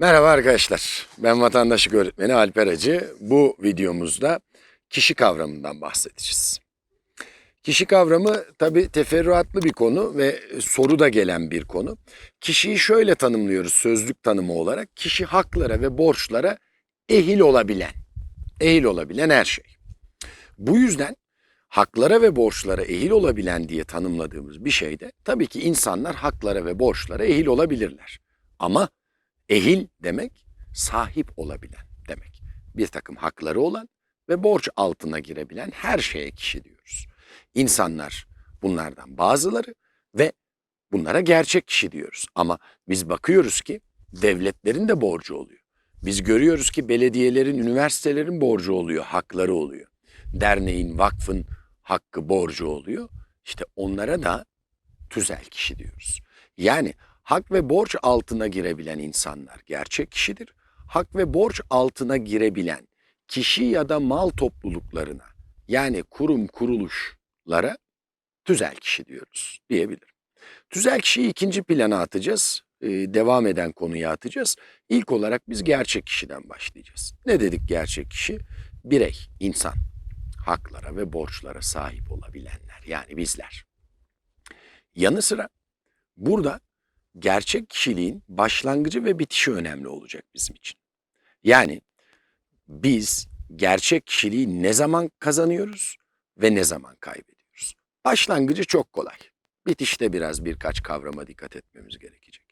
Merhaba arkadaşlar. Ben vatandaşlık öğretmeni Alper Acı. Bu videomuzda kişi kavramından bahsedeceğiz. Kişi kavramı tabi teferruatlı bir konu ve soru da gelen bir konu. Kişiyi şöyle tanımlıyoruz sözlük tanımı olarak. Kişi haklara ve borçlara ehil olabilen, ehil olabilen her şey. Bu yüzden haklara ve borçlara ehil olabilen diye tanımladığımız bir şeyde tabii ki insanlar haklara ve borçlara ehil olabilirler. Ama Ehil demek sahip olabilen demek. Bir takım hakları olan ve borç altına girebilen her şeye kişi diyoruz. İnsanlar bunlardan bazıları ve bunlara gerçek kişi diyoruz. Ama biz bakıyoruz ki devletlerin de borcu oluyor. Biz görüyoruz ki belediyelerin, üniversitelerin borcu oluyor, hakları oluyor. Derneğin, vakfın hakkı, borcu oluyor. İşte onlara da tüzel kişi diyoruz. Yani hak ve borç altına girebilen insanlar gerçek kişidir. Hak ve borç altına girebilen kişi ya da mal topluluklarına yani kurum kuruluşlara tüzel kişi diyoruz diyebilirim. Tüzel kişiyi ikinci plana atacağız. Ee, devam eden konuya atacağız. İlk olarak biz gerçek kişiden başlayacağız. Ne dedik gerçek kişi? Birey, insan. Haklara ve borçlara sahip olabilenler yani bizler. Yanı sıra burada gerçek kişiliğin başlangıcı ve bitişi önemli olacak bizim için. Yani biz gerçek kişiliği ne zaman kazanıyoruz ve ne zaman kaybediyoruz? Başlangıcı çok kolay. Bitişte biraz birkaç kavrama dikkat etmemiz gerekecek.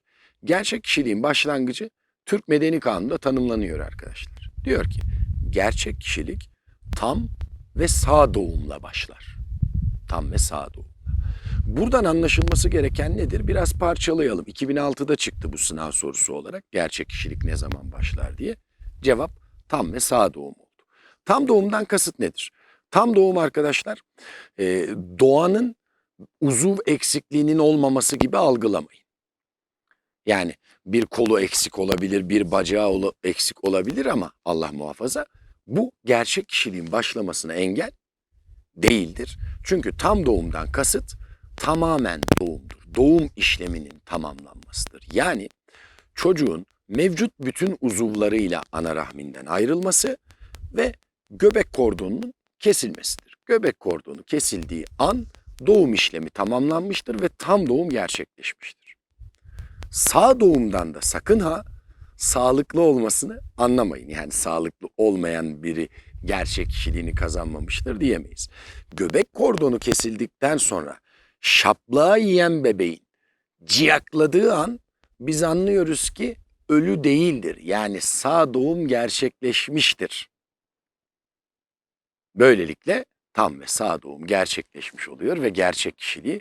Gerçek kişiliğin başlangıcı Türk Medeni Kanunu'nda tanımlanıyor arkadaşlar. Diyor ki gerçek kişilik tam ve sağ doğumla başlar. Tam ve sağ doğum. Buradan anlaşılması gereken nedir? Biraz parçalayalım. 2006'da çıktı bu sınav sorusu olarak. Gerçek kişilik ne zaman başlar diye. Cevap tam ve sağ doğum oldu. Tam doğumdan kasıt nedir? Tam doğum arkadaşlar e, doğanın uzuv eksikliğinin olmaması gibi algılamayın. Yani bir kolu eksik olabilir, bir bacağı eksik olabilir ama Allah muhafaza bu gerçek kişiliğin başlamasına engel değildir. Çünkü tam doğumdan kasıt tamamen doğumdur. Doğum işleminin tamamlanmasıdır. Yani çocuğun mevcut bütün uzuvlarıyla ana rahminden ayrılması ve göbek kordonunun kesilmesidir. Göbek kordonu kesildiği an doğum işlemi tamamlanmıştır ve tam doğum gerçekleşmiştir. Sağ doğumdan da sakın ha sağlıklı olmasını anlamayın. Yani sağlıklı olmayan biri gerçek kişiliğini kazanmamıştır diyemeyiz. Göbek kordonu kesildikten sonra şaplığa yiyen bebeğin ciyakladığı an biz anlıyoruz ki ölü değildir. Yani sağ doğum gerçekleşmiştir. Böylelikle tam ve sağ doğum gerçekleşmiş oluyor ve gerçek kişiliği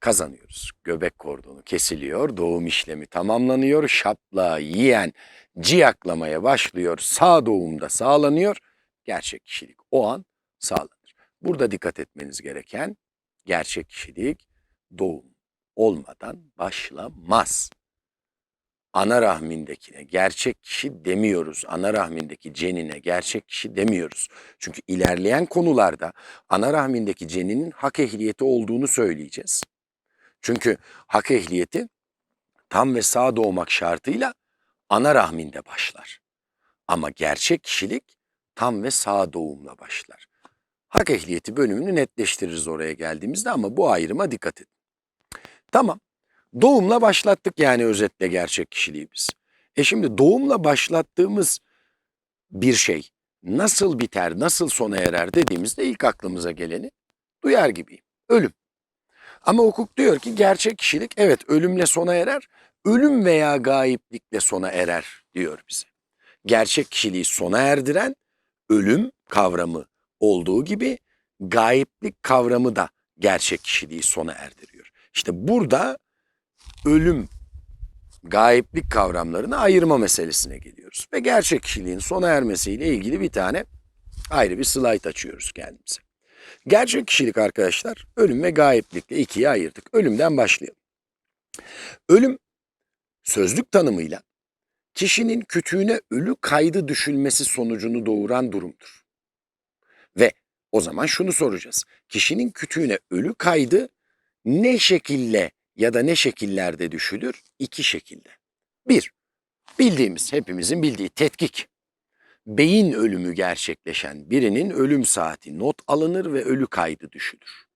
kazanıyoruz. Göbek kordonu kesiliyor, doğum işlemi tamamlanıyor, şaplığa yiyen ciyaklamaya başlıyor, sağ doğumda sağlanıyor, gerçek kişilik o an sağlanır. Burada dikkat etmeniz gereken gerçek kişilik doğum olmadan başlamaz. Ana rahmindekine gerçek kişi demiyoruz. Ana rahmindeki cenine gerçek kişi demiyoruz. Çünkü ilerleyen konularda ana rahmindeki ceninin hak ehliyeti olduğunu söyleyeceğiz. Çünkü hak ehliyeti tam ve sağ doğmak şartıyla ana rahminde başlar. Ama gerçek kişilik tam ve sağ doğumla başlar. Hak ehliyeti bölümünü netleştiririz oraya geldiğimizde ama bu ayrıma dikkat edin. Tamam. Doğumla başlattık yani özetle gerçek kişiliği biz. E şimdi doğumla başlattığımız bir şey nasıl biter, nasıl sona erer dediğimizde ilk aklımıza geleni duyar gibiyim. Ölüm. Ama hukuk diyor ki gerçek kişilik evet ölümle sona erer, ölüm veya gayiplikle sona erer diyor bize. Gerçek kişiliği sona erdiren ölüm kavramı olduğu gibi gayiplik kavramı da gerçek kişiliği sona erdiriyor. İşte burada ölüm, gayiplik kavramlarını ayırma meselesine geliyoruz. Ve gerçek kişiliğin sona ermesiyle ilgili bir tane ayrı bir slide açıyoruz kendimize. Gerçek kişilik arkadaşlar ölüm ve gayiplikle ikiye ayırdık. Ölümden başlayalım. Ölüm sözlük tanımıyla kişinin kütüğüne ölü kaydı düşülmesi sonucunu doğuran durumdur. O zaman şunu soracağız. Kişinin kütüğüne ölü kaydı ne şekille ya da ne şekillerde düşülür? İki şekilde. Bir, Bildiğimiz, hepimizin bildiği tetkik. Beyin ölümü gerçekleşen birinin ölüm saati not alınır ve ölü kaydı düşülür.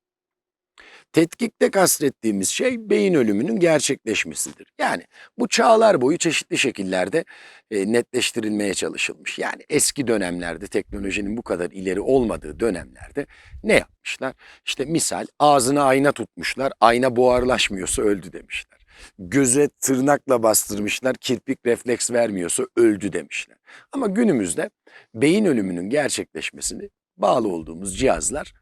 Tetkikte kastettiğimiz şey beyin ölümünün gerçekleşmesidir. Yani bu çağlar boyu çeşitli şekillerde e, netleştirilmeye çalışılmış. Yani eski dönemlerde teknolojinin bu kadar ileri olmadığı dönemlerde ne yapmışlar? İşte misal ağzına ayna tutmuşlar, ayna buharlaşmıyorsa öldü demişler. Göze tırnakla bastırmışlar, kirpik refleks vermiyorsa öldü demişler. Ama günümüzde beyin ölümünün gerçekleşmesini bağlı olduğumuz cihazlar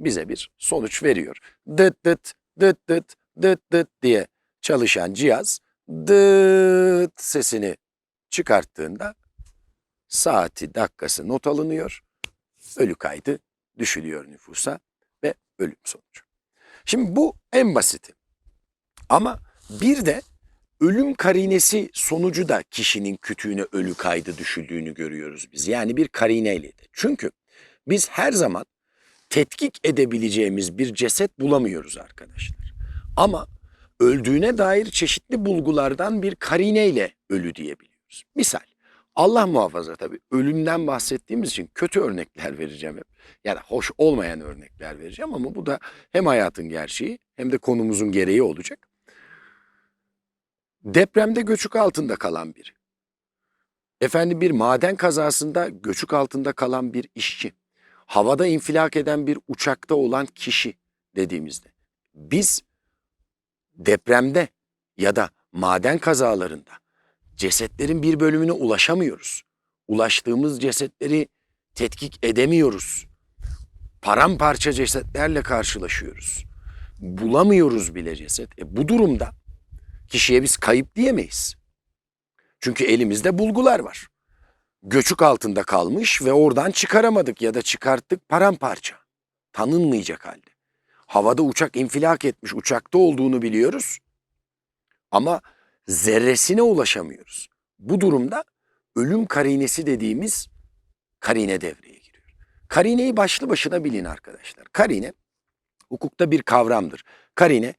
bize bir sonuç veriyor. Dıt dıt dıt dıt dıt dıt diye çalışan cihaz dıt sesini çıkarttığında saati dakikası not alınıyor. Ölü kaydı düşülüyor nüfusa ve ölüm sonucu. Şimdi bu en basiti. Ama bir de ölüm karinesi sonucu da kişinin kütüğüne ölü kaydı düşüldüğünü görüyoruz biz. Yani bir karineyle de. Çünkü biz her zaman tetkik edebileceğimiz bir ceset bulamıyoruz arkadaşlar. Ama öldüğüne dair çeşitli bulgulardan bir karineyle ölü diyebiliyoruz. Misal Allah muhafaza tabii ölümden bahsettiğimiz için kötü örnekler vereceğim hep. Yani hoş olmayan örnekler vereceğim ama bu da hem hayatın gerçeği hem de konumuzun gereği olacak. Depremde göçük altında kalan biri. Efendim bir maden kazasında göçük altında kalan bir işçi havada infilak eden bir uçakta olan kişi dediğimizde biz depremde ya da maden kazalarında cesetlerin bir bölümüne ulaşamıyoruz. Ulaştığımız cesetleri tetkik edemiyoruz. Paramparça cesetlerle karşılaşıyoruz. Bulamıyoruz bile ceset. E bu durumda kişiye biz kayıp diyemeyiz. Çünkü elimizde bulgular var göçük altında kalmış ve oradan çıkaramadık ya da çıkarttık paramparça. Tanınmayacak halde. Havada uçak infilak etmiş, uçakta olduğunu biliyoruz ama zerresine ulaşamıyoruz. Bu durumda ölüm karinesi dediğimiz karine devreye giriyor. Karineyi başlı başına bilin arkadaşlar. Karine hukukta bir kavramdır. Karine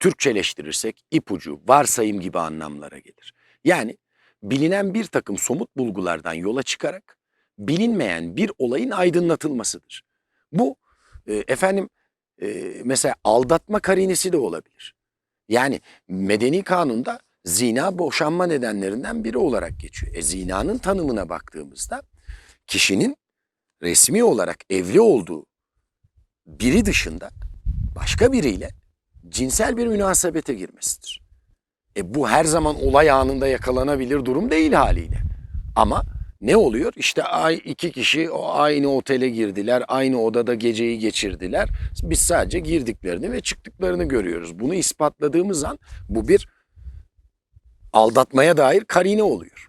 Türkçeleştirirsek ipucu, varsayım gibi anlamlara gelir. Yani bilinen bir takım somut bulgulardan yola çıkarak bilinmeyen bir olayın aydınlatılmasıdır. Bu e, efendim e, mesela aldatma karinesi de olabilir. Yani medeni kanunda zina boşanma nedenlerinden biri olarak geçiyor. E zinanın tanımına baktığımızda kişinin resmi olarak evli olduğu biri dışında başka biriyle cinsel bir münasebete girmesidir. E bu her zaman olay anında yakalanabilir durum değil haliyle. Ama ne oluyor? İşte iki kişi o aynı otele girdiler, aynı odada geceyi geçirdiler. Biz sadece girdiklerini ve çıktıklarını görüyoruz. Bunu ispatladığımız an bu bir aldatmaya dair karine oluyor.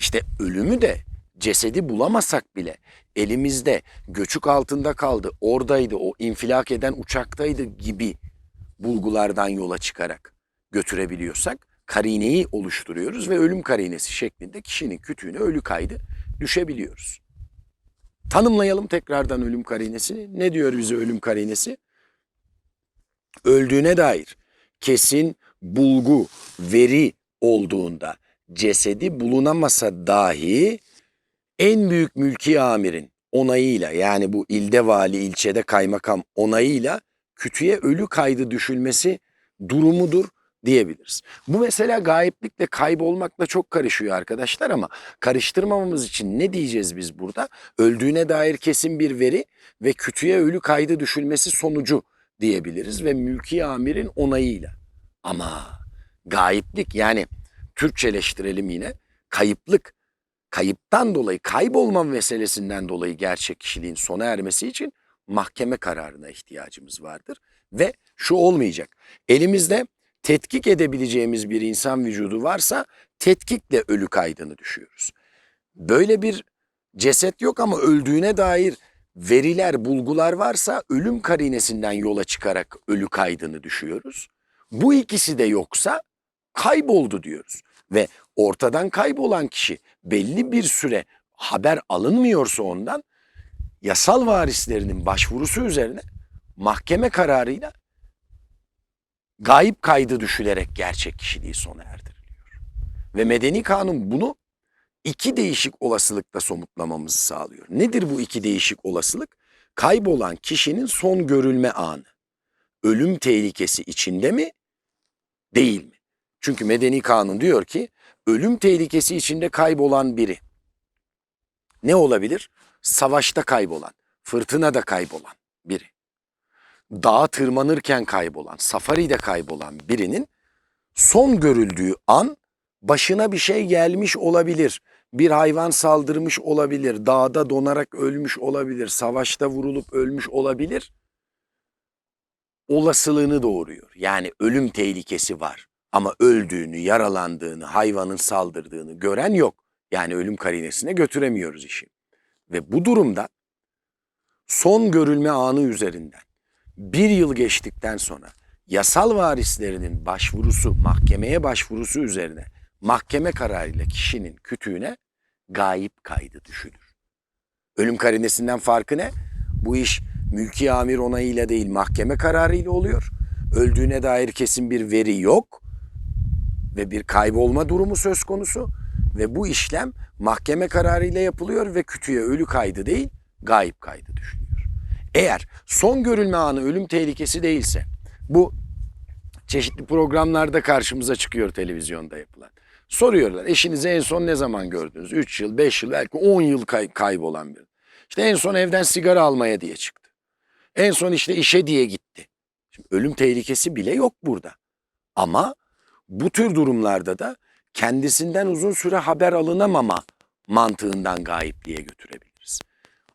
İşte ölümü de cesedi bulamasak bile elimizde göçük altında kaldı, oradaydı, o infilak eden uçaktaydı gibi bulgulardan yola çıkarak götürebiliyorsak karineyi oluşturuyoruz ve ölüm karinesi şeklinde kişinin kütüğüne ölü kaydı düşebiliyoruz. Tanımlayalım tekrardan ölüm karinesini. Ne diyor bize ölüm karinesi? Öldüğüne dair kesin bulgu, veri olduğunda cesedi bulunamasa dahi en büyük mülki amirin onayıyla yani bu ilde vali, ilçede kaymakam onayıyla kütüğe ölü kaydı düşülmesi durumudur diyebiliriz. Bu mesela gayiplikle kaybolmakla çok karışıyor arkadaşlar ama karıştırmamamız için ne diyeceğiz biz burada? Öldüğüne dair kesin bir veri ve kütüğe ölü kaydı düşülmesi sonucu diyebiliriz ve mülki amirin onayıyla. Ama gayiplik yani Türkçeleştirelim yine kayıplık kayıptan dolayı kaybolma meselesinden dolayı gerçek kişiliğin sona ermesi için mahkeme kararına ihtiyacımız vardır. Ve şu olmayacak. Elimizde tetkik edebileceğimiz bir insan vücudu varsa tetkikle ölü kaydını düşüyoruz. Böyle bir ceset yok ama öldüğüne dair veriler, bulgular varsa ölüm karinesinden yola çıkarak ölü kaydını düşüyoruz. Bu ikisi de yoksa kayboldu diyoruz. Ve ortadan kaybolan kişi belli bir süre haber alınmıyorsa ondan yasal varislerinin başvurusu üzerine mahkeme kararıyla gayip kaydı düşülerek gerçek kişiliği sona erdiriliyor. Ve medeni kanun bunu iki değişik olasılıkta somutlamamızı sağlıyor. Nedir bu iki değişik olasılık? Kaybolan kişinin son görülme anı. Ölüm tehlikesi içinde mi? Değil mi? Çünkü medeni kanun diyor ki ölüm tehlikesi içinde kaybolan biri ne olabilir? Savaşta kaybolan, fırtınada kaybolan biri. Dağa tırmanırken kaybolan, safaride kaybolan birinin son görüldüğü an başına bir şey gelmiş olabilir. Bir hayvan saldırmış olabilir, dağda donarak ölmüş olabilir, savaşta vurulup ölmüş olabilir. Olasılığını doğuruyor. Yani ölüm tehlikesi var. Ama öldüğünü, yaralandığını, hayvanın saldırdığını gören yok. Yani ölüm karinesine götüremiyoruz işi. Ve bu durumda son görülme anı üzerinden bir yıl geçtikten sonra yasal varislerinin başvurusu, mahkemeye başvurusu üzerine mahkeme kararıyla kişinin kütüğüne gayip kaydı düşülür. Ölüm karinesinden farkı ne? Bu iş mülki amir onayıyla değil mahkeme kararıyla oluyor. Öldüğüne dair kesin bir veri yok ve bir kaybolma durumu söz konusu ve bu işlem mahkeme kararıyla yapılıyor ve kütüğe ölü kaydı değil gayip kaydı düşülüyor. Eğer son görülme anı ölüm tehlikesi değilse bu çeşitli programlarda karşımıza çıkıyor televizyonda yapılan. Soruyorlar eşinizi en son ne zaman gördünüz? 3 yıl, 5 yıl, belki 10 yıl kay- kaybolan bir. İşte en son evden sigara almaya diye çıktı. En son işte işe diye gitti. Şimdi ölüm tehlikesi bile yok burada. Ama bu tür durumlarda da kendisinden uzun süre haber alınamama mantığından gayipliğe götürebiliriz.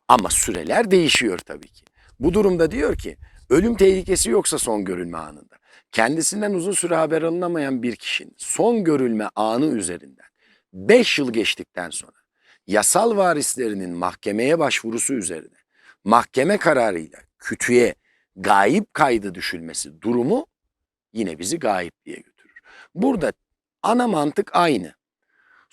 Ama süreler değişiyor tabii ki. Bu durumda diyor ki ölüm tehlikesi yoksa son görülme anında kendisinden uzun süre haber alınamayan bir kişinin son görülme anı üzerinden 5 yıl geçtikten sonra yasal varislerinin mahkemeye başvurusu üzerine mahkeme kararıyla kütüğe gayip kaydı düşülmesi durumu yine bizi gayipliğe götürür. Burada ana mantık aynı.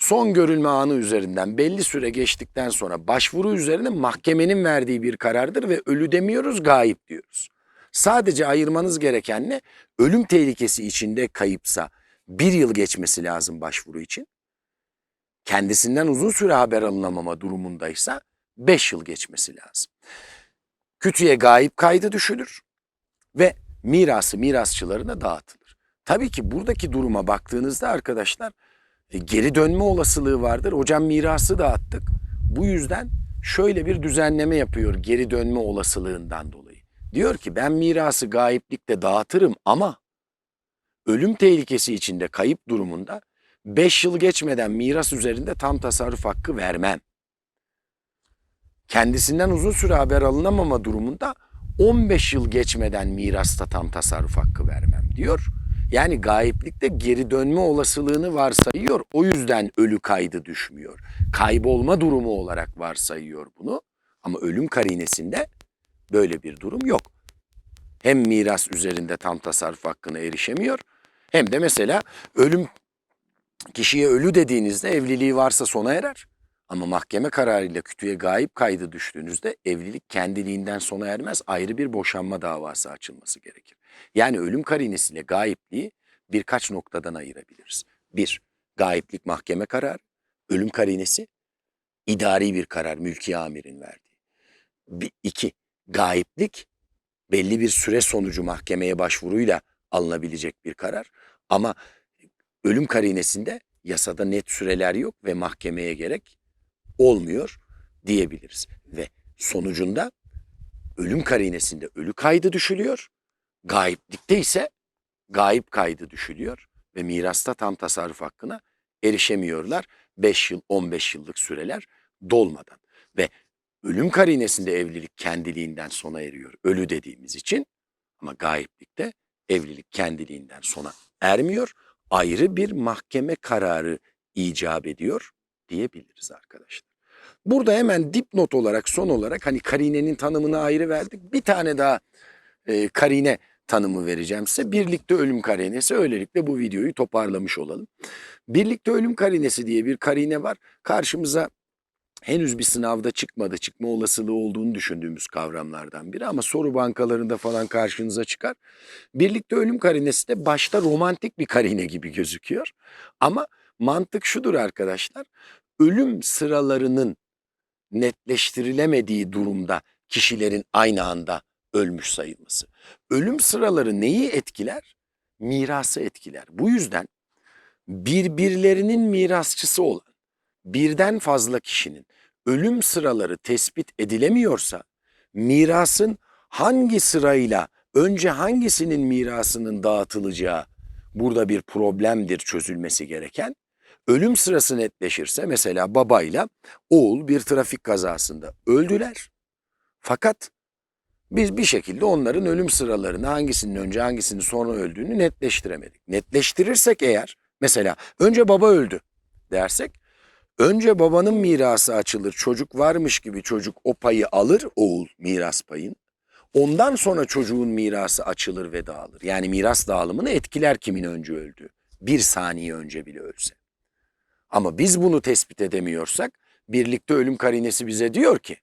Son görülme anı üzerinden belli süre geçtikten sonra başvuru üzerine mahkemenin verdiği bir karardır ve ölü demiyoruz gayip diyoruz. Sadece ayırmanız gereken ne? Ölüm tehlikesi içinde kayıpsa bir yıl geçmesi lazım başvuru için. Kendisinden uzun süre haber alınamama durumundaysa beş yıl geçmesi lazım. Kütüğe gayip kaydı düşülür ve mirası mirasçılarına dağıtılır. Tabii ki buradaki duruma baktığınızda arkadaşlar e, geri dönme olasılığı vardır. Hocam mirası dağıttık. Bu yüzden şöyle bir düzenleme yapıyor geri dönme olasılığından dolayı. Diyor ki ben mirası gayiplikte dağıtırım ama ölüm tehlikesi içinde kayıp durumunda 5 yıl geçmeden miras üzerinde tam tasarruf hakkı vermem. Kendisinden uzun süre haber alınamama durumunda 15 yıl geçmeden mirasta tam tasarruf hakkı vermem diyor. Yani gayiplikte geri dönme olasılığını varsayıyor. O yüzden ölü kaydı düşmüyor. Kaybolma durumu olarak varsayıyor bunu. Ama ölüm karinesinde böyle bir durum yok. Hem miras üzerinde tam tasarruf hakkına erişemiyor hem de mesela ölüm kişiye ölü dediğinizde evliliği varsa sona erer. Ama mahkeme kararıyla kütüğe gayip kaydı düştüğünüzde evlilik kendiliğinden sona ermez. Ayrı bir boşanma davası açılması gerekir. Yani ölüm karinesiyle gayipliği birkaç noktadan ayırabiliriz. Bir, gayiplik mahkeme kararı. Ölüm karinesi idari bir karar mülki amirin verdiği. Bir, iki, gayiplik belli bir süre sonucu mahkemeye başvuruyla alınabilecek bir karar. Ama ölüm karinesinde yasada net süreler yok ve mahkemeye gerek olmuyor diyebiliriz. Ve sonucunda ölüm karinesinde ölü kaydı düşülüyor. Gayiplikte ise gayip kaydı düşülüyor ve mirasta tam tasarruf hakkına erişemiyorlar 5 yıl 15 yıllık süreler dolmadan. Ve ölüm karinesinde evlilik kendiliğinden sona eriyor ölü dediğimiz için ama gayiplikte evlilik kendiliğinden sona ermiyor. Ayrı bir mahkeme kararı icap ediyor diyebiliriz arkadaşlar. Burada hemen dipnot olarak son olarak hani karinenin tanımını ayrı verdik. Bir tane daha e, karine tanımı vereceğim size. Birlikte ölüm karinesi. Öylelikle bu videoyu toparlamış olalım. Birlikte ölüm karinesi diye bir karine var. Karşımıza henüz bir sınavda çıkmadı, çıkma olasılığı olduğunu düşündüğümüz kavramlardan biri ama soru bankalarında falan karşınıza çıkar. Birlikte ölüm karinesi de başta romantik bir karine gibi gözüküyor ama Mantık şudur arkadaşlar. Ölüm sıralarının netleştirilemediği durumda kişilerin aynı anda ölmüş sayılması. Ölüm sıraları neyi etkiler? Mirası etkiler. Bu yüzden birbirlerinin mirasçısı olan birden fazla kişinin ölüm sıraları tespit edilemiyorsa mirasın hangi sırayla önce hangisinin mirasının dağıtılacağı burada bir problemdir çözülmesi gereken. Ölüm sırası netleşirse mesela babayla oğul bir trafik kazasında öldüler. Fakat biz bir şekilde onların ölüm sıralarını hangisinin önce hangisinin sonra öldüğünü netleştiremedik. Netleştirirsek eğer mesela önce baba öldü dersek önce babanın mirası açılır çocuk varmış gibi çocuk o payı alır oğul miras payın. Ondan sonra çocuğun mirası açılır ve dağılır. Yani miras dağılımını etkiler kimin önce öldüğü. Bir saniye önce bile ölse. Ama biz bunu tespit edemiyorsak birlikte ölüm karinesi bize diyor ki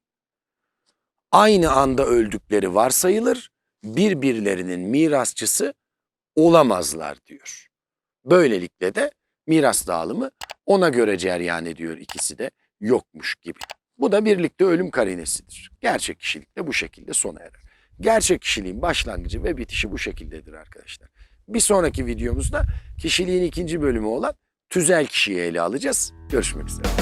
aynı anda öldükleri varsayılır, birbirlerinin mirasçısı olamazlar diyor. Böylelikle de miras dağılımı ona göre cereyan ediyor ikisi de yokmuş gibi. Bu da birlikte ölüm karinesidir. Gerçek kişilik de bu şekilde sona erer. Gerçek kişiliğin başlangıcı ve bitişi bu şekildedir arkadaşlar. Bir sonraki videomuzda kişiliğin ikinci bölümü olan tüzel kişiyi ele alacağız. Görüşmek üzere.